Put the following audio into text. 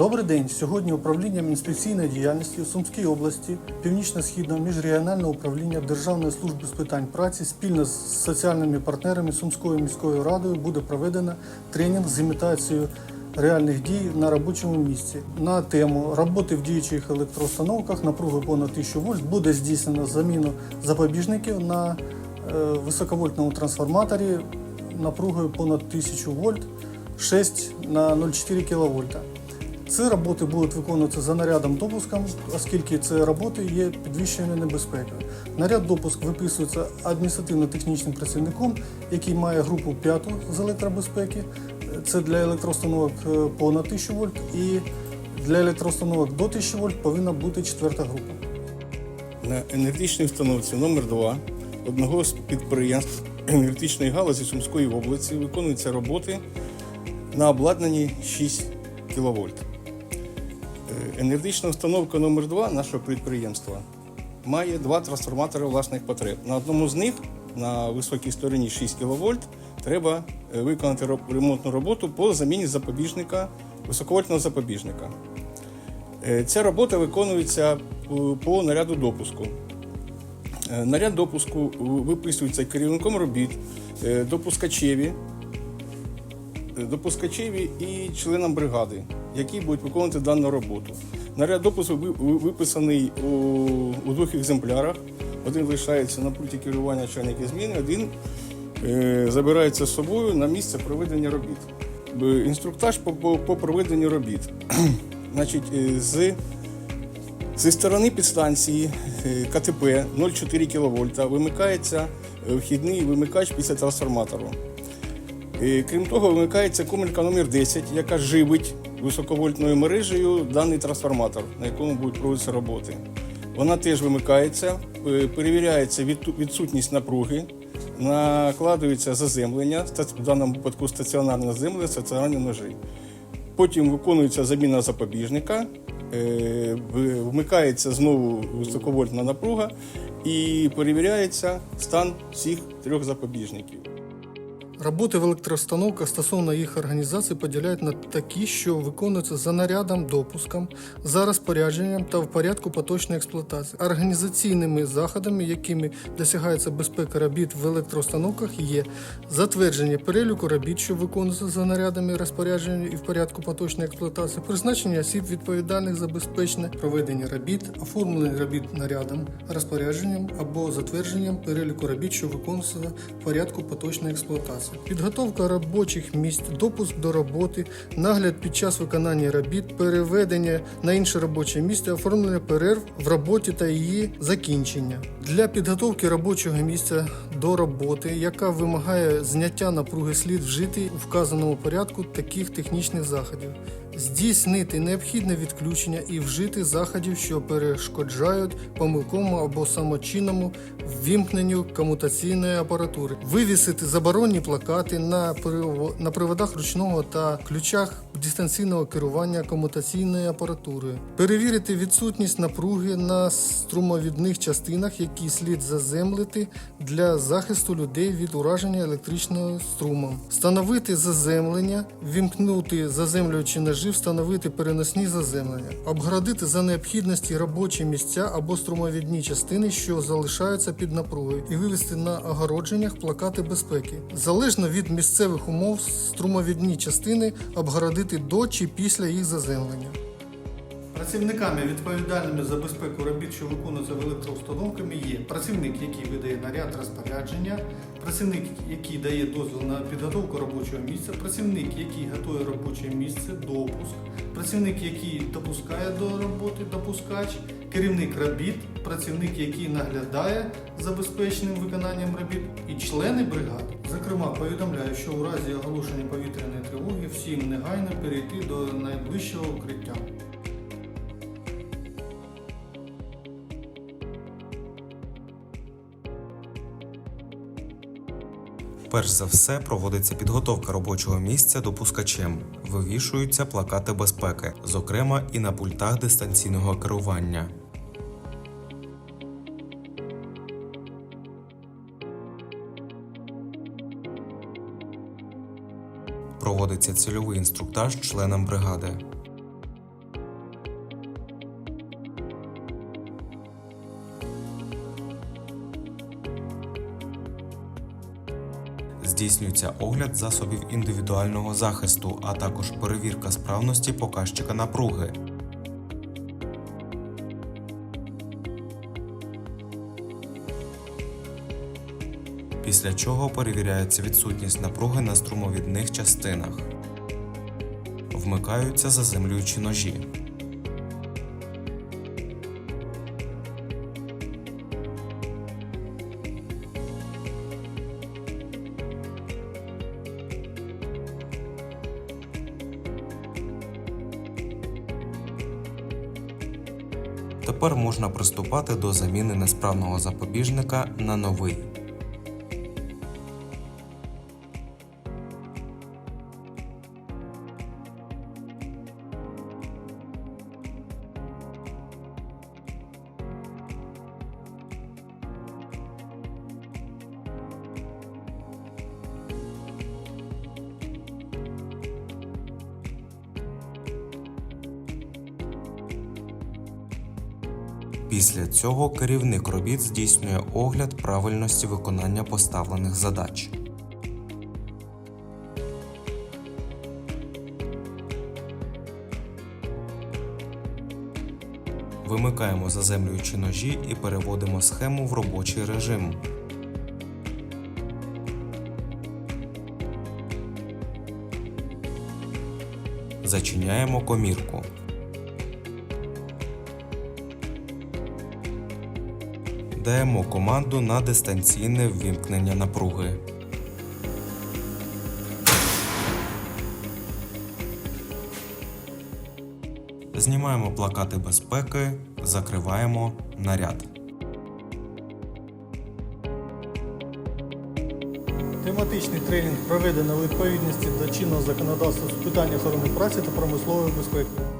Добрий день. Сьогодні управлінням інспекційної діяльності у Сумській області Північно-Східного міжрегіонального управління Державної служби з питань праці спільно з соціальними партнерами Сумською міською радою буде проведено тренінг з імітацією реальних дій на робочому місці на тему роботи в діючих електроустановках напруги понад 1000 вольт буде здійснено заміну запобіжників на е, високовольтному трансформаторі напругою понад 1000 вольт 6 на 0,4 кВт. Ці роботи будуть виконуватися за нарядом допуском, оскільки це роботи є підвищеною небезпекою. Наряд допуск виписується адміністративно-технічним працівником, який має групу 5 з електробезпеки. Це для електроустановок е, понад 1000 вольт і для електроустановок до 1000 вольт повинна бути четверта група. На енергетичній установці номер 2 одного з підприємств енергетичної галузі Сумської області виконуються роботи на обладнанні 6 кВт. Енергетична установка номер 2 нашого підприємства має два трансформатори власних потреб. На одному з них, на високій стороні 6 кВт, треба е, виконати ремонтну роботу по заміні запобіжника, високовольтного запобіжника. Е, Ця робота виконується по- по наряду допуску. Е, Наряд допуску е, виписується керівником робіт, е, допускачеві, допускачеві і членам бригади, які будуть виконувати дану роботу. Наряд допуску ви- ви- виписаний у, у двох екземплярах. Один лишається на пульті керування чайники зміни, один е, забирається з собою на місце проведення робіт. Інструктаж по, по, по проведенню робіт. Значить, е, з Зі сторони підстанції е, КТП 0,4 кВт вимикається е, вхідний вимикач після трансформатору. Крім того, вимикається комелька номер 10 яка живить високовольтною мережею даний трансформатор, на якому будуть проводитися роботи. Вона теж вимикається, е, перевіряється відсутність напруги, накладується заземлення, в даному випадку стаціонарне заземлення, стаціонарні ножі. Потім виконується заміна запобіжника, е, вмикається знову високовольтна напруга і перевіряється стан всіх трьох запобіжників. Роботи в електроустановках стосовно їх організації поділяють на такі, що виконуються за нарядом допуском, за розпорядженням та в порядку поточної експлуатації. Організаційними заходами, якими досягається безпека робіт в електроустановках, є затвердження переліку робіт, що виконуються за нарядами розпорядження і в порядку поточної експлуатації, призначення осіб відповідальних за безпечне проведення робіт, оформлення робіт нарядом, розпорядженням або затвердженням переліку робіт, що виконуються в порядку поточної експлуатації. Підготовка робочих місць, допуск до роботи, нагляд під час виконання робіт, переведення на інше робоче місце, оформлення перерв в роботі та її закінчення. Для підготовки робочого місця до роботи, яка вимагає зняття напруги, слід вжити у вказаному порядку таких технічних заходів. Здійснити необхідне відключення і вжити заходів, що перешкоджають помилковому або самочинному ввімкненню комутаційної апаратури, вивісити заборонні плакати на приводах ручного та ключах дистанційного керування комутаційної апаратури, перевірити відсутність напруги на струмовідних частинах, які слід заземлити для захисту людей від ураження електричним струмом, встановити заземлення, вімкнути заземлюючі ножі, встановити переносні заземлення, обгородити за необхідності робочі місця або струмовідні частини, що залишаються під напругою, і вивести на огородженнях плакати безпеки. Залежно від місцевих умов, струмовідні частини обгородити до чи після їх заземлення. Працівниками, відповідальними за безпеку робіт, що виконуються в електроустановками, є працівник, який видає наряд розпорядження, працівник, який дає дозвіл на підготовку робочого місця, працівник, який готує робоче місце, допуск, працівник, який допускає до роботи, допускач, керівник робіт, працівник, який наглядає за безпечним виконанням робіт, і члени бригади. Зокрема, повідомляю, що у разі оголошення повітряної тривоги всім негайно перейти до найближчого укриття. Перш за все проводиться підготовка робочого місця допускачем, вивішуються плакати безпеки, зокрема і на пультах дистанційного керування. Проводиться цільовий інструктаж членам бригади. Здійснюється огляд засобів індивідуального захисту, а також перевірка справності показчика напруги. Після чого перевіряється відсутність напруги на струмовідних частинах. Вмикаються заземлюючі ножі. Тепер можна приступати до заміни несправного запобіжника на новий. Після цього керівник робіт здійснює огляд правильності виконання поставлених задач. Вимикаємо заземлюючі ножі і переводимо схему в робочий режим. Зачиняємо комірку. Даємо команду на дистанційне ввімкнення напруги. Знімаємо плакати безпеки, закриваємо наряд. Тематичний тренінг проведено у відповідності до чинного законодавства з питань охорони праці та промислової безпеки.